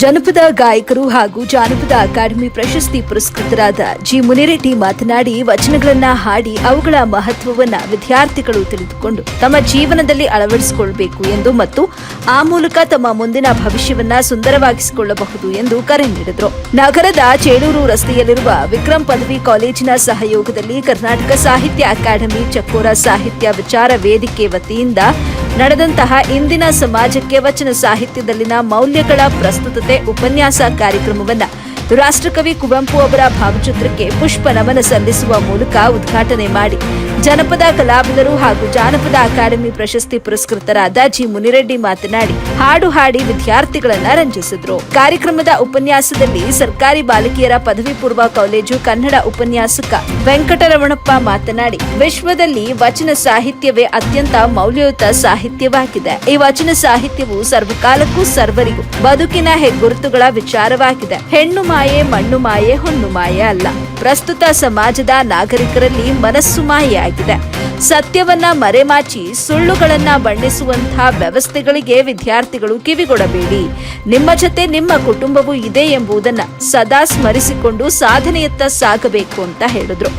ಜನಪದ ಗಾಯಕರು ಹಾಗೂ ಜಾನಪದ ಅಕಾಡೆಮಿ ಪ್ರಶಸ್ತಿ ಪುರಸ್ಕೃತರಾದ ಜಿ ಮುನಿರೆಡ್ಡಿ ಮಾತನಾಡಿ, ವಚನಗಳನ್ನ ಹಾಡಿ ಅವುಗಳ ಮಹತ್ವವನ್ನ ವಿದ್ಯಾರ್ಥಿಗಳು ತಿಳಿದುಕೊಂಡು ತಮ್ಮ ಜೀವನದಲ್ಲಿ ಅಳವಡಿಸಿಕೊಳ್ಳಬೇಕು ಎಂದು ಮತ್ತು ಆ ಮೂಲಕ ತಮ್ಮ ಮುಂದಿನ ಭವಿಷ್ಯವನ್ನ ಸುಂದರವಾಗಿಸಿಕೊಳ್ಳಬಹುದು ಎಂದು ಕರೆ ನೀಡಿದರು. ನಗರದ ಚೇಳೂರು ರಸ್ತೆಯಲ್ಲಿರುವ ವಿಕ್ರಮ್ ಪದವಿ ಕಾಲೇಜಿನ ಸಹಯೋಗದಲ್ಲಿ ಕರ್ನಾಟಕ ಸಾಹಿತ್ಯ ಅಕಾಡೆಮಿ ಚಕ್ಕೋರ ಸಾಹಿತ್ಯ ವಿಚಾರ ವೇದಿಕೆ ವತಿಯಿಂದ ನಡೆದಂತಹ ಇಂದಿನ ಸಮಾಜಕ್ಕೆ ವಚನ ಸಾಹಿತ್ಯದಲ್ಲಿನ ಮೌಲ್ಯಗಳ ಪ್ರಸ್ತುತತೆ ಉಪನ್ಯಾಸ ಕಾರ್ಯಕ್ರಮವನ್ನ ರಾಷ್ಟ್ರಕವಿ ಕುವೆಂಪು ಅವರ ಭಾವಚಿತ್ರಕ್ಕೆ ಪುಷ್ಪ ನಮನ ಸಲ್ಲಿಸುವ ಮೂಲಕ ಉದ್ಘಾಟನೆ ಮಾಡಿ ಜನಪದ ಕಲಾವಿದರು ಹಾಗೂ ಜಾನಪದ ಅಕಾಡೆಮಿ ಪ್ರಶಸ್ತಿ ಪುರಸ್ಕೃತರಾದ ಜಿ ಮುನಿರೆಡ್ಡಿ ಮಾತನಾಡಿ, ಹಾಡು ಹಾಡಿ ವಿದ್ಯಾರ್ಥಿಗಳನ್ನ ರಂಜಿಸಿದ್ರು. ಕಾರ್ಯಕ್ರಮದ ಉಪನ್ಯಾಸದಲ್ಲಿ ಸರ್ಕಾರಿ ಬಾಲಕಿಯರ ಪದವಿ ಪೂರ್ವ ಕಾಲೇಜು ಕನ್ನಡ ಉಪನ್ಯಾಸಕ ವೆಂಕಟರಮಣಪ್ಪ ಮಾತನಾಡಿ, ವಿಶ್ವದಲ್ಲಿ ವಚನ ಸಾಹಿತ್ಯವೇ ಅತ್ಯಂತ ಮೌಲ್ಯಯುತ ಸಾಹಿತ್ಯವಾಗಿದೆ. ಈ ವಚನ ಸಾಹಿತ್ಯವು ಸರ್ವಕಾಲಕ್ಕೂ ಸರ್ವರಿಗೂ ಬದುಕಿನ ಹೆಗ್ಗುರುತುಗಳ ವಿಚಾರವಾಗಿದೆ. ಹೆಣ್ಣು ಮಾಯೆ, ಮಣ್ಣು ಮಾಯೆ ಹೊನ್ನು ಮಾಯೆ ಅಲ್ಲ. ಪ್ರಸ್ತುತ ಸಮಾಜದ ನಾಗರಿಕರಲ್ಲಿ ಮನಸ್ಸು ಮಾಯೆಯಾಗಿದೆ ಸತ್ಯವನ್ನ ಮರೆಮಾಚಿ, ಸುಳ್ಳುಗಳನ್ನ ಬಣ್ಣಿಸುವಂತಹ ವ್ಯವಸ್ಥೆಗಳಿಗೆ ವಿದ್ಯಾರ್ಥಿಗಳು ಕಿವಿಗೊಡಬೇಡಿ. ನಿಮ್ಮ ಜೊತೆ ನಿಮ್ಮ ಕುಟುಂಬವೂ ಇದೆ ಎಂಬುದನ್ನ ಸದಾ ಸ್ಮರಿಸಿಕೊಂಡು ಸಾಧನೆಯತ್ತ ಸಾಗಬೇಕು ಅಂತ ಹೇಳಿದ್ರು.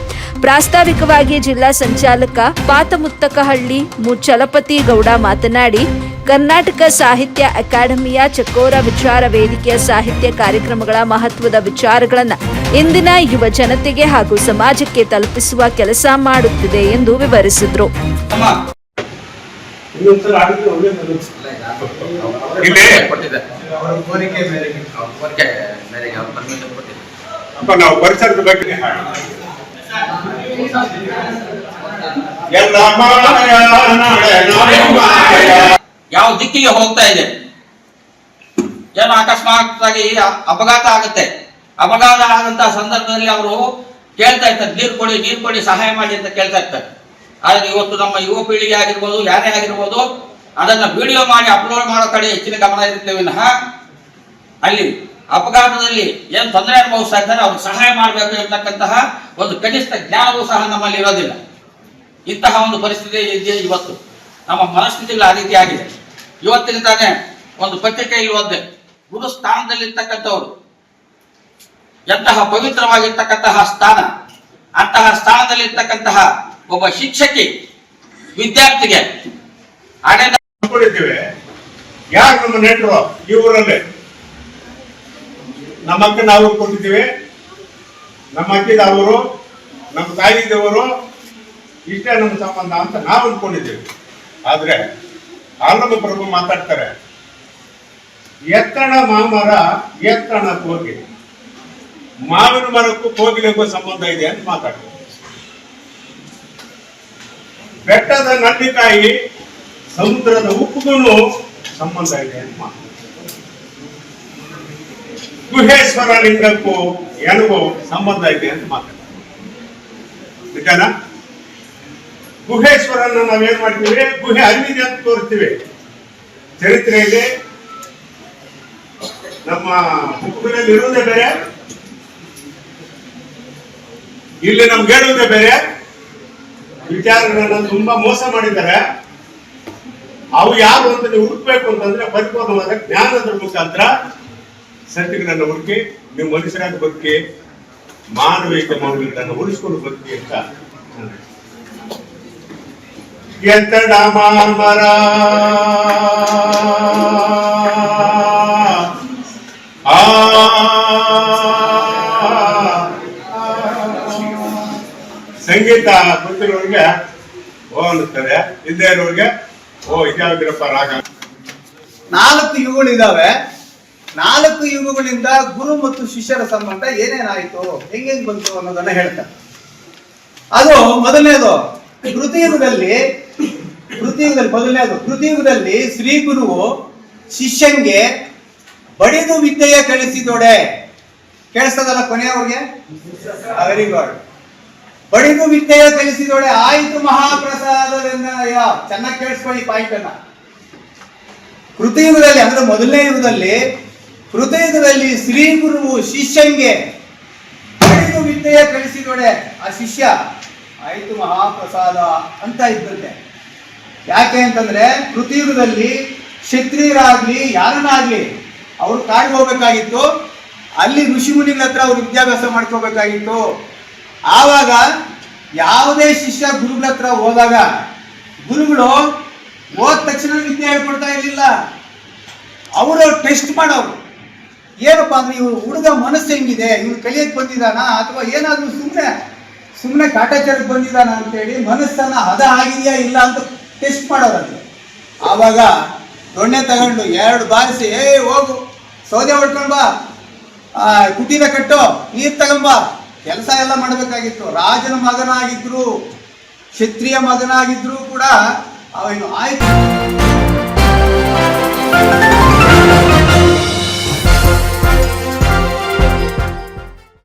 ಪ್ರಾಸ್ತಾವಿಕವಾಗಿ ಜಿಲ್ಲಾ ಸಂಚಾಲಕ ಪಾತಮುತ್ತಕಹಳ್ಳಿ ಮುಚ್ಚಲಪತಿ ಗೌಡ ಮಾತನಾಡಿ ಕರ್ನಾಟಕ ಸಾಹಿತ್ಯ ಅಕಾಡೆಮಿಯ ಚಕೋರ ವಿಚಾರ ವೇದಿಕೆಯ ಸಾಹಿತ್ಯ ಕಾರ್ಯಕ್ರಮಗಳ ಮಹತ್ವದ ವಿಚಾರಗಳನ್ನು ಇಂದಿನ ಯುವ ಜನತೆಗೆ ಹಾಗೂ ಸಮಾಜಕ್ಕೆ ತಲುಪಿಸುವ ಕೆಲಸ ಮಾಡುತ್ತಿದೆ ಎಂದು ವಿವರಿಸಿದ್ರು. ಎಲ್ಲ. ಯಾವ ದಿಕ್ಕಿಗೆ ಹೋಗ್ತಾ ಇದೆ? ಏನು ಅಕಸ್ಮಾತ್ ಆಗಿ ಅಪಘಾತ ಆಗುತ್ತೆ. ಅಪಘಾತ ಆದಂತಹ ಸಂದರ್ಭದಲ್ಲಿ ಅವರು ಕೇಳ್ತಾ ಇರ್ತಾರೆ, ನೀರು ಕೊಡಿ ನೀರು ಕೊಡಿ, ಸಹಾಯ ಮಾಡಿ ಅಂತ ಕೇಳ್ತಾ ಇರ್ತಾರೆ. ಆದ್ರೆ ಇವತ್ತು ನಮ್ಮ ಯುವ ಪೀಳಿಗೆ ಆಗಿರ್ಬೋದು, ಯಾರೇ ಆಗಿರ್ಬೋದು, ಅದನ್ನ ವಿಡಿಯೋ ಮಾಡಿ ಅಪ್ಲೋಡ್ ಮಾಡೋ ಕಡೆ ಹೆಚ್ಚಿನ ಗಮನ ಇರುತ್ತೆ ವಿನಃ ಅಲ್ಲಿ ಅಪಘಾತದಲ್ಲಿ ಏನು ತೊಂದರೆ ಅನುಭವಿಸ್ತಾ ಇದ್ದಾರೆ ಅವ್ರಿಗೆ ಸಹಾಯ ಮಾಡಬೇಕು ಅಂತಕ್ಕಂತಹ ಒಂದು ಕನಿಷ್ಠ ಜ್ಞಾನವೂ ಸಹ ನಮ್ಮಲ್ಲಿ ಇರೋದಿಲ್ಲ. ಇಂತಹ ಒಂದು ಪರಿಸ್ಥಿತಿ ಇದೆ ಇವತ್ತು. ನಮ್ಮ ಮನಸ್ಥಿತಿಗಳು ಆ ರೀತಿ ಆಗಿದೆ. ಇವತ್ತಿನ ತಾನೆ ಒಂದು ಪತ್ರಿಕೆಯಲ್ಲಿ ಓದ್ದೆ. ಗುರು ಸ್ಥಾನದಲ್ಲಿರ್ತಕ್ಕಂಥವ್ರು. ಎಂತಹ ಪವಿತ್ರವಾಗಿರ್ತಕ್ಕಂತಹ ಸ್ಥಾನ, ಅಂತಹ ಸ್ಥಾನದಲ್ಲಿರ್ತಕ್ಕಂತಹ ಒಬ್ಬ ಶಿಕ್ಷಕಿ ವಿದ್ಯಾರ್ಥಿಗೆ ಅಡೆದಿದ್ದೇವೆ ಯಾರು ನಮ್ಮ ನೆಂಟರು? ಈ ಊರಲ್ಲೇ. ನಮ್ಮ ಅಕ್ಕ ನಾವು ಕೊಟ್ಟಿದ್ದೀವಿ ನಮ್ಮ ಅಕ್ಕಿದವರು ನಮ್ಮ ತಾಯಿದವರು, ಇಷ್ಟೇ ನಮ್ಮ ಸಂಬಂಧ ಅಂತ ನಾವು ಅನ್ಕೊಂಡಿದ್ದೇವೆ ಆದ್ರೆ ಆಲಮ ಪ್ರಭು ಮಾತಾಡ್ತಾರೆ, ಎತ್ತಣ ಮಾಮರ, ಎತ್ತಣ ಕೋಗಿ ಮಾವಿನ ಮರಕ್ಕೂ ಕೋಗಿಲೆಗೂ ಸಂಬಂಧ ಇದೆ ಅಂತ ಮಾತಾಡ್ತಾರೆ. ಬೆಟ್ಟದ ನಲ್ಲಿಕಾಯಿ, ಸಮುದ್ರದ ಉಪ್ಪುಗೂ ಸಂಬಂಧ ಇದೆ ಅಂತ ಮಾತಾಡ್ತಾರೆ. ಗುಹೇಶ್ವರ ಲಿಂಗಕ್ಕೂ ಎನಗೂ ಸಂಬಂಧ ಇದೆ ಅಂತ ಮಾತಾಡ್ತಾರೆ. ನಿಜನಾ ಗುಹೇಶ್ವರನ ನಾವೇನ್ ಮಾಡ್ತೀವಿ? ಗುಹೆ ಅಲ್ಲಿದೆ ಅಂತ ತೋರಿಸ್ತೀವಿ. ಚರಿತ್ರೆಯಲ್ಲಿ ನಮ್ಮ ಬುಕ್ನಲ್ಲಿ ಇರುವುದೇ ಬೇರೆ. ಇಲ್ಲಿ ನಮ್ಗೆ ಹೇಳುವುದೇ ಬೇರೆ. ವಿಚಾರಗಳನ್ನ ತುಂಬಾ ಮೋಸ ಮಾಡಿದ್ದಾರೆ. ಅವು ಯಾರು ಅಂತ ನೀವು ಹುಡುಕ್ಬೇಕು ಅಂತಂದ್ರೆ ಪರಿಪೂರ್ಣವಾದ ಜ್ಞಾನದ ಮುಖಾಂತರ ಸತ್ಯಗಳನ್ನ ಹುಡುಕಿ ನೀವು ಮನುಷ್ಯರಾದ ಬದುಕಿ, ಮಾನವೀಯತೆ ಮೌಲ್ಯಗಳನ್ನು ಉಳಿಸ್ಕೊಂಡು ಬದುಕಿ ಅಂತ ಮಾಂಬರ ಆ. ಸಂಗೀತ ಗೊತ್ತಿರೋರಿಗೆ ಓ ಅನ್ನಿಸ್ತಾರೆ ಇಲ್ಲದೆ ಇರೋರಿಗೆ, ಓ, ಇದ್ಯಾವ್ದಿರಪ್ಪ ರಾಗ? ನಾಲ್ಕು ಯುಗಗಳಿದಾವೆ. ನಾಲ್ಕು ಯುಗಗಳಿಂದ ಗುರು ಮತ್ತು ಶಿಷ್ಯರ ಸಂಬಂಧ ಏನೇನಾಯ್ತು, ಹೆಂಗೆಂಗ್ ಬಂತು ಅನ್ನೋದನ್ನ ಹೇಳ್ತಾರೆ. ಅದು ಮೊದಲನೇದು. ಕೃತಿಯುಗದಲ್ಲಿ ಕೃತಿಯುಗದಲ್ಲಿ ಮೊದಲನೇದು ಕೃತಿಯುಗದಲ್ಲಿ ಶ್ರೀ ಗುರುವು ಶಿಷ್ಯಂಗೆ ಬಡಿದು ವಿದ್ಯೆಯ ಕಳಿಸಿದೋಡೆ. ಕೇಳಿಸ್ತದಲ್ಲ ಕೊನೆಯವ್ರಿಗೆ ವೆರಿ ಗುಡ್ ಬಡಿದು ವಿದ್ಯೆಯ ಕಳಿಸಿದೋಡೆ. ಆಯಿತು ಮಹಾಪ್ರಸಾದ ಚೆನ್ನಾಗಿ ಕೇಳಿಸ್ಕೊಳ್ಳಿ ಪಾಯಿಂಟ್ ಅನ್ನ. ಕೃತಯುಗದಲ್ಲಿ, ಅಂದ್ರೆ ಮೊದಲನೇ ಯುಗದಲ್ಲಿ, ಕೃತಯುಗದಲ್ಲಿ ಶ್ರೀ ಗುರುವು ಶಿಷ್ಯಂಗೆ ಬಡಿದು ವಿದ್ಯೆಯ ಕಳಿಸಿದೋಡೆ. ಆ ಶಿಷ್ಯ, ಆಯಿತು ಮಹಾಪ್ರಸಾದ ಅಂತ ಇದ್ದಂತೆ. ಯಾಕೆ ಅಂತಂದ್ರೆ ಕೃತಿಯುಗದಲ್ಲಿ ಕ್ಷತ್ರಿಯರಾಗ್ಲಿ ಯಾರನ್ನಾಗ್ಲಿ ಅವ್ರು ಕಾಡಿಗೆ ಹೋಗ್ಬೇಕಾಗಿತ್ತು. ಅಲ್ಲಿ ಋಷಿ ಮುನಿಗಳ ಹತ್ರ ಅವ್ರು ವಿದ್ಯಾಭ್ಯಾಸ ಮಾಡ್ಕೋಬೇಕಾಗಿತ್ತು. ಆವಾಗ ಯಾವುದೇ ಶಿಷ್ಯ ಗುರುಗಳ ಹತ್ರ ಹೋದಾಗ ಗುರುಗಳು ಹೋದ ತಕ್ಷಣ ವಿದ್ಯೆ ಹೇಳ್ಕೊಡ್ತಾ ಇರಲಿಲ್ಲ. ಅವರು ಟೆಸ್ಟ್ ಮಾಡೋರು. ಏನಪ್ಪಾ ಅಂದ್ರೆ ಇವ್ರು ಹುಡುಗ ಮನಸ್ಸು ಹೆಂಗಿದೆ? ಇವ್ರು ಕಲಿಯಕ್ ಬಂದಿದಾನ ಅಥವಾ ಏನಾದ್ರೂ ಸುಮ್ಮನೆ ಸುಮ್ಮನೆ ಕಾಟಾಚಾರಕ್ಕೆ ಬಂದಿದಾನ ಅಂತೇಳಿ ಮನಸ್ಸನ್ನ ಹದ ಆಗಿದೆಯಾ ಇಲ್ಲ ಅಂತ ಟೆಸ್ಟ್ ಮಾಡೋರಂತೆ. ಆವಾಗ ದೊಣ್ಣೆ ತಗೊಂಡು ಎರಡು ಬಾರಿಸಿ ಏ ಹೋಗು, ಸೌದೆ ಹೊಡ್ಕೊಂಡ್ ಬಾ. ಕುಟೀರ ಕಟ್ಟು, ನೀರ್ ತಗೊಂಬ ಕೆಲಸ ಎಲ್ಲ ಮಾಡಬೇಕಾಗಿತ್ತು. ರಾಜನ ಮಗನಾಗಿದ್ರು, ಕ್ಷತ್ರಿಯ ಮಗನಾಗಿದ್ರು ಕೂಡ ಅವನು ಆಯ್ತು.